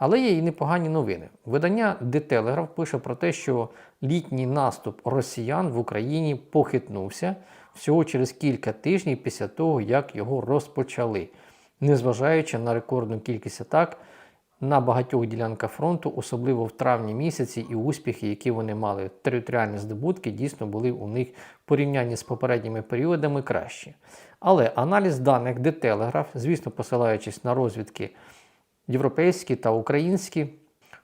Але є і непогані новини. Видання The Telegraph пише про те, що літній наступ росіян в Україні похитнувся всього через кілька тижнів після того, як його розпочали, незважаючи на рекордну кількість атак на багатьох ділянках фронту, особливо в травні місяці, і успіхи, які вони мали, територіальні здобутки, дійсно були у них в порівнянні з попередніми періодами кращі. Але аналіз даних The Telegraph, звісно, посилаючись на розвідки європейські та українські,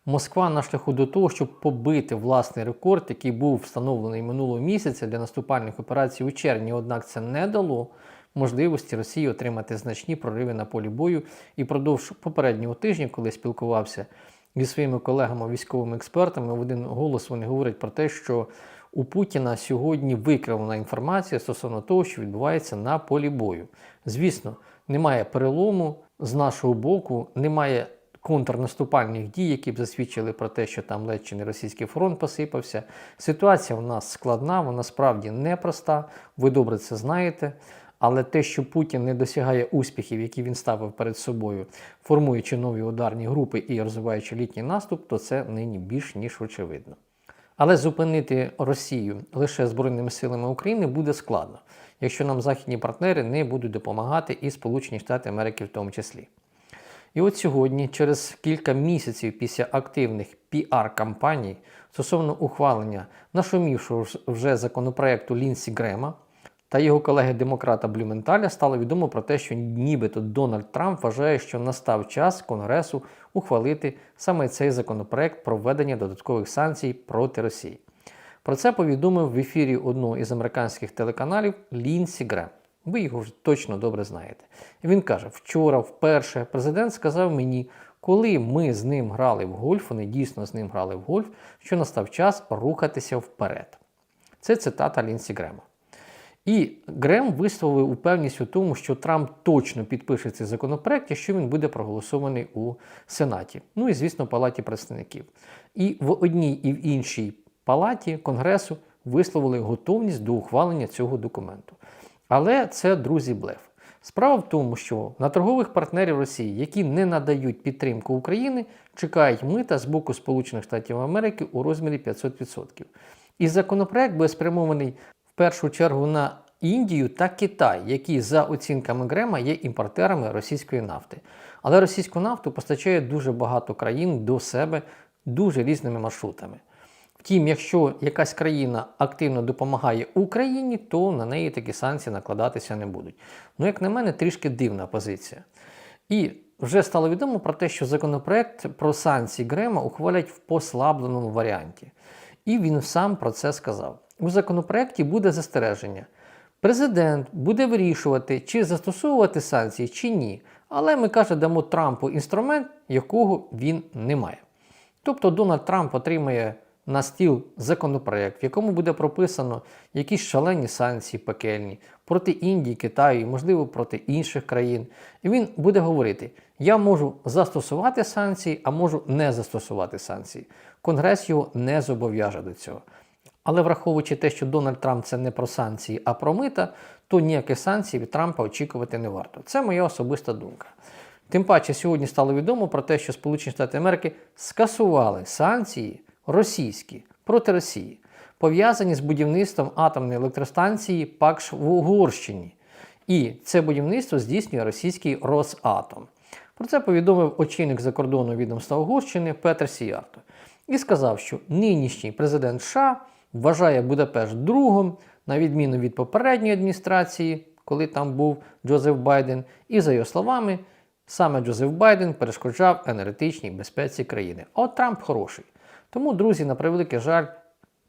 Москва на шляху до того, щоб побити власний рекорд, який був встановлений минулого місяця для наступальних операцій у червні, однак це не дало можливості Росії отримати значні прориви на полі бою. І продовж попереднього тижня, коли спілкувався зі своїми колегами, військовими експертами, в один голос вони говорять про те, що у Путіна сьогодні викривлена інформація стосовно того, що відбувається на полі бою. Звісно, немає перелому з нашого боку, немає контрнаступальних дій, які б засвідчили про те, що там ледь чи не російський фронт посипався. Ситуація у нас складна, вона справді непроста. Ви добре це знаєте. Але те, що Путін не досягає успіхів, які він ставив перед собою, формуючи нові ударні групи і розвиваючи літній наступ, то це нині більш ніж очевидно. Але зупинити Росію лише Збройними силами України буде складно, якщо нам західні партнери не будуть допомагати і Сполучені Штати Америки в тому числі. І от сьогодні, через кілька місяців після активних піар-кампаній стосовно ухвалення нашумівшого вже законопроекту Лінсі Грема та його колеги-демократа Блюменталя стало відомо про те, що нібито Дональд Трамп вважає, що настав час Конгресу ухвалити саме цей законопроект про введення додаткових санкцій проти Росії. Про це повідомив в ефірі одного із американських телеканалів Лінсі Грем. Ви його вже точно добре знаєте. Він каже: вчора, вперше, президент сказав мені, коли ми з ним грали в гольф, вони дійсно з ним грали в гольф, що настав час рухатися вперед. Це цитата Лінсі Грема. І Грем висловив упевність у тому, що Трамп точно підпише цей законопроект, якщо він буде проголосований у Сенаті. Ну і, звісно, Палаті представників. І в одній і в іншій палаті Конгресу висловили готовність до ухвалення цього документу. Але це, друзі, блеф. Справа в тому, що на торгових партнерів Росії, які не надають підтримку України, чекають мита з боку Сполучених Штатів Америки у розмірі 500%. І законопроект буде спрямований першу чергу на Індію та Китай, які за оцінками Грема є імпортерами російської нафти. Але російську нафту постачає дуже багато країн до себе дуже різними маршрутами. Втім, якщо якась країна активно допомагає Україні, то на неї такі санкції накладатися не будуть. Ну, як на мене, трішки дивна позиція. І вже стало відомо про те, що законопроект про санкції Грема ухвалять в послабленому варіанті. І він сам про це сказав. У законопроекті буде застереження. Президент буде вирішувати, чи застосовувати санкції, чи ні. Але ми каже, дамо Трампу інструмент, якого він не має. Тобто Дональд Трамп отримає на стіл законопроект, в якому буде прописано якісь шалені санкції пекельні проти Індії, Китаю, і, можливо, проти інших країн. І він буде говорити: я можу застосувати санкції, а можу не застосувати санкції. Конгрес його не зобов'яже до цього. Але враховуючи те, що Дональд Трамп це не про санкції, а про мита, то ніяких санкцій від Трампа очікувати не варто. Це моя особиста думка. Тим паче, сьогодні стало відомо про те, що Сполучені Штати Америки скасували санкції російські проти Росії, пов'язані з будівництвом атомної електростанції Пакш в Угорщині. І це будівництво здійснює російський Росатом. Про це повідомив очільник закордонного відомства Угорщини Петр Сіярто і сказав, що нинішній президент США вважає Будапешт другом, на відміну від попередньої адміністрації, коли там був Джозеф Байден, і за його словами, саме Джозеф Байден перешкоджав енергетичній безпеці країни. От Трамп хороший. Тому, друзі, на превеликий жаль,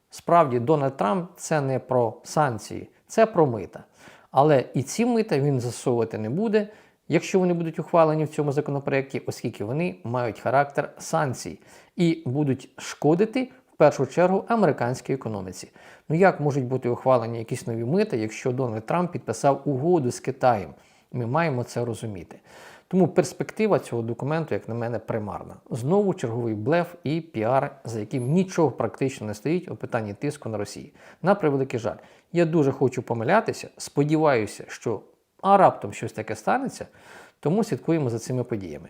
справді Дональд Трамп це не про санкції, це про мита. Але і ці мита він засовувати не буде, якщо вони будуть ухвалені в цьому законопроекті, оскільки вони мають характер санкцій і будуть шкодити першу чергу американській економіці. Ну як можуть бути ухвалені якісь нові мита, якщо Дональд Трамп підписав угоду з Китаєм? Ми маємо це розуміти. Тому перспектива цього документу, як на мене, примарна. Знову черговий блеф і піар, за яким нічого практично не стоїть у питанні тиску на Росії. На превеликий жаль. Я дуже хочу помилятися, сподіваюся, що а раптом щось таке станеться, тому слідкуємо за цими подіями.